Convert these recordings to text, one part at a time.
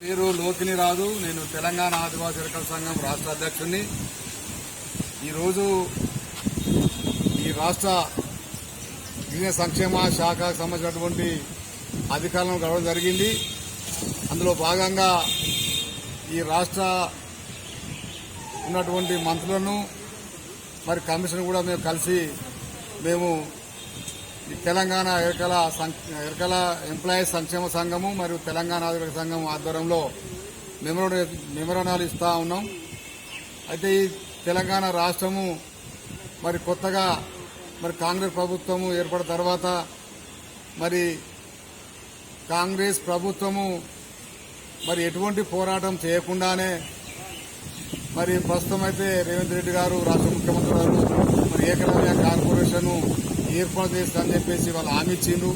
పేరు లోకిని రాదు నేను తెలంగాణ ఆదివాసీ ఎరకల సంఘం రాష్ట్ర అధ్యక్షుడిని ఈరోజు ఈ రాష్ట్ర గిరిజన సంక్షేమ శాఖకు సంబంధించినటువంటి అధికారులను గడవడం జరిగింది. అందులో భాగంగా ఈ రాష్ట్ర ఉన్నటువంటి మంత్రులను మరి కమిషన్ కూడా మేము కలిసి మేము తెలంగాణ ఎరకల ఎరకల ఎంప్లాయీస్ సంక్షేమ సంఘము మరియు తెలంగాణ ఆదివాసీ సంఘం ఆధ్వర్యంలో మెమోర మెమరణాలు ఇస్తూ ఉన్నాం. అయితే ఈ తెలంగాణ రాష్ట్రము మరి కొత్తగా మరి కాంగ్రెస్ ప్రభుత్వము ఏర్పడిన తర్వాత మరి కాంగ్రెస్ ప్రభుత్వము మరి ఎటువంటి పోరాటం చేయకుండానే మరి ప్రస్తుతం అయితే రేవంత్ రెడ్డి గారు రాష్ట్ర ముఖ్యమంత్రి గారు మరి ఏకలవ్య కార్పొరేషన్ ఏర్పాటు చేస్తానని చెప్పేసి వాళ్ళు హామీ ఇచ్చిండ్రు.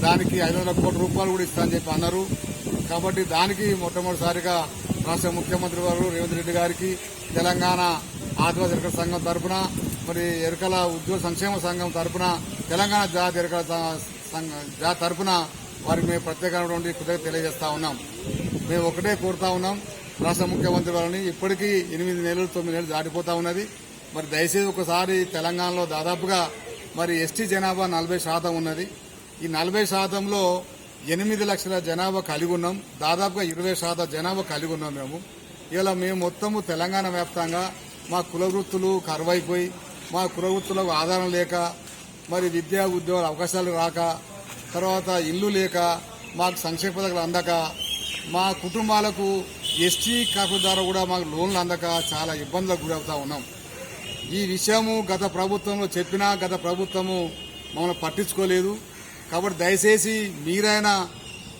దానికి ఐదు వందల కోట్ల రూపాయలు కూడా ఇస్తానని చెప్పి అన్నారు. కాబట్టి దానికి మొట్టమొదటిసారిగా రాష్ట్ర ముఖ్యమంత్రి గారు రేవంత్ రెడ్డి గారికి తెలంగాణ ఆదివాసీ ఎరకల సంఘం తరఫున మరి ఎరకల ఉద్యోగ సంక్షేమ సంఘం తరఫున తెలంగాణ జాతి ఎరకల స- జాతి తరపున వారికి మేము ప్రత్యేకమైనటువంటి కృతజ్ఞత తెలియజేస్తా ఉన్నాం. మేము ఒకటే కోరుతా ఉన్నాం రాష్ట్ర ముఖ్యమంత్రి వారిని ఇప్పటికీ ఎనిమిది నెలలు తొమ్మిది నెలలు దాటిపోతా ఉన్నది. మరి దయచేసి ఒకసారి తెలంగాణలో దాదాపుగా మరి ఎస్టీ జనాభా నలభై శాతం ఉన్నది. ఈ నలభై శాతంలో ఎనిమిది లక్షల జనాభా కలిగి ఉన్నాం. దాదాపుగా ఇరవై శాతం జనాభా కలిగి ఉన్నాం మేము. ఇలా మేము మొత్తము తెలంగాణ వ్యాప్తంగా మా కుల వృత్తులు కరువైపోయి మా కుల వృత్తులకు ఆధారం లేక మరి విద్యా ఉద్యోగ అవకాశాలు రాక తర్వాత ఇల్లు లేక మాకు సంక్షేమ పథకాలు అందక మా కుటుంబాలకు ఎస్టీ కాపు ద్వారా కూడా మాకు లోన్లు అందక చాలా ఇబ్బందులకు గురవుతా ఉన్నాం. ఈ విషయము గత ప్రభుత్వంలో చెప్పినా గత ప్రభుత్వము మమ్మల్ని పట్టించుకోలేదు. కాబట్టి దయచేసి మీరైనా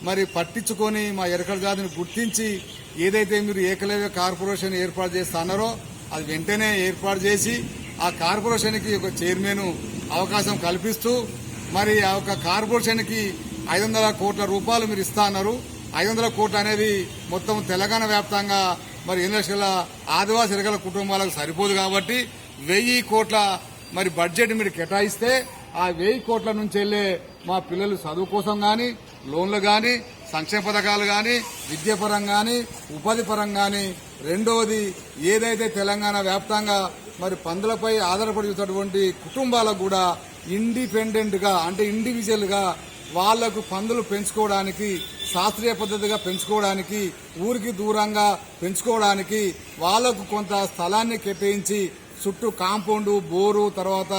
మరి పట్టించుకొని మా ఎరకల జాతిని గుర్తించి ఏదైతే మీరు ఏకలవ్య కార్పొరేషన్ ఏర్పాటు చేస్తున్నారో అది వెంటనే ఏర్పాటు చేసి ఆ కార్పొరేషన్కి ఒక చైర్మన్ అవకాశం కల్పిస్తూ మరి ఆ యొక్క కార్పొరేషన్కి ఐదు వందల కోట్ల రూపాయలు మీరు ఇస్తా అన్నారు. ఐదు వందల కోట్లు అనేది మొత్తం తెలంగాణ వ్యాప్తంగా మరి ఎన్ని లక్షల ఆదివాసీ ఎరగల కుటుంబాలకు సరిపోదు కాబట్టి వెయ్యి కోట్ల మరి బడ్జెట్ మీరు కేటాయిస్తే ఆ వెయ్యి కోట్ల నుంచి వెళ్ళే మా పిల్లలు చదువు కోసం కానీ లోన్లు కానీ సంక్షేమ పథకాలు కానీ విద్యాపరం కానీ ఉపాధి పరం కానీ రెండవది ఏదైతే తెలంగాణ వ్యాప్తంగా మరి పందులపై ఆధారపడి కుటుంబాలకు కూడా ఇండిపెండెంట్గా అంటే ఇండివిజువల్గా వాళ్ళకు పందులు పెంచుకోవడానికి శాస్త్రీయ పద్ధతిగా పెంచుకోవడానికి ఊరికి దూరంగా పెంచుకోవడానికి వాళ్ళకు కొంత స్థలాన్ని కేటాయించి చుట్టూ కాంపౌండ్ బోరు తర్వాత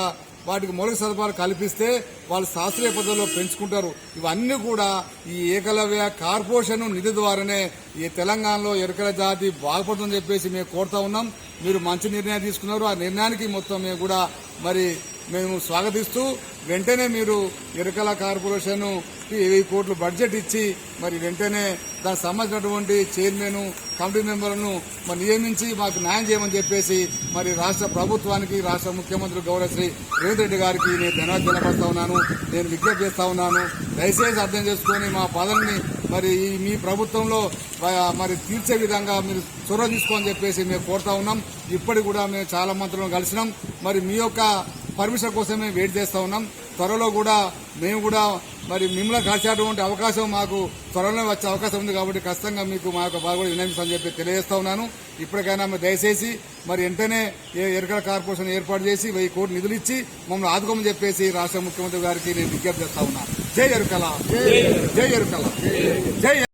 వాటికి మౌలిక సదుపాయాలు కల్పిస్తే వాళ్ళు శాస్త్రీయ పద్ధతిలో పెంచుకుంటారు. ఇవన్నీ కూడా ఈ ఏకలవ్య కార్పొరేషన్ నిధి ద్వారానే ఈ తెలంగాణలో ఎరకల జాతి బాగుపడుతుందని చెప్పేసి మేము కోరుతా ఉన్నాం. మీరు మంచి నిర్ణయం తీసుకున్నారు. ఆ నిర్ణయానికి మొత్తం మేము కూడా మరి మేము స్వాగతిస్తూ వెంటనే మీరు ఇరకల కార్పొరేషన్ వెయ్యి కోట్లు బడ్జెట్ ఇచ్చి మరి వెంటనే దానికి సంబంధించినటువంటి చైర్మన్ కమిటీ మెంబర్లను మరి నియమించి మాకు న్యాయం చేయమని చెప్పేసి మరి రాష్ట్ర ప్రభుత్వానికి రాష్ట్ర ముఖ్యమంత్రి గౌరవశ్రీ రేవంత్ రెడ్డి గారికి నేను ధన్యవాదాలు తెలపడతా ఉన్నాను. నేను విజ్ఞప్తి చేస్తా ఉన్నాను. దయచేసి అర్థం చేసుకొని మా పదవిని మరి మీ ప్రభుత్వంలో మరి తీర్చే విధంగా మీరు చొరవ తీసుకోని చెప్పేసి మేము కోరుతా ఉన్నాం. ఇప్పటికి కూడా మేము చాలా మంత్రులను కలిసినాం. మరి మీ యొక్క పర్మిషన్ కోసమే వెయిట్ చేస్తా ఉన్నాం. త్వరలో కూడా మేము కూడా మరి మిమ్మల్ని కలిసేటువంటి అవకాశం మాకు త్వరలో వచ్చే అవకాశం ఉంది కాబట్టి ఖచ్చితంగా మీకు మా యొక్క బాగా వినమిస్తామని చెప్పి తెలియజేస్తా ఉన్నాను. ఇప్పటికైనా దయచేసి మరి వెంటనే ఏ ఎరకల కార్పొరేషన్ ఏర్పాటు చేసి వెయ్యి కోట్లు నిధులు ఇచ్చి మమ్మల్ని ఆదుకోమని చెప్పేసి రాష్ట్ర ముఖ్యమంత్రి గారికి నేను విజ్ఞప్తి చేస్తా ఉన్నాను జై ఎరుకల. జై ఎరుకల. జై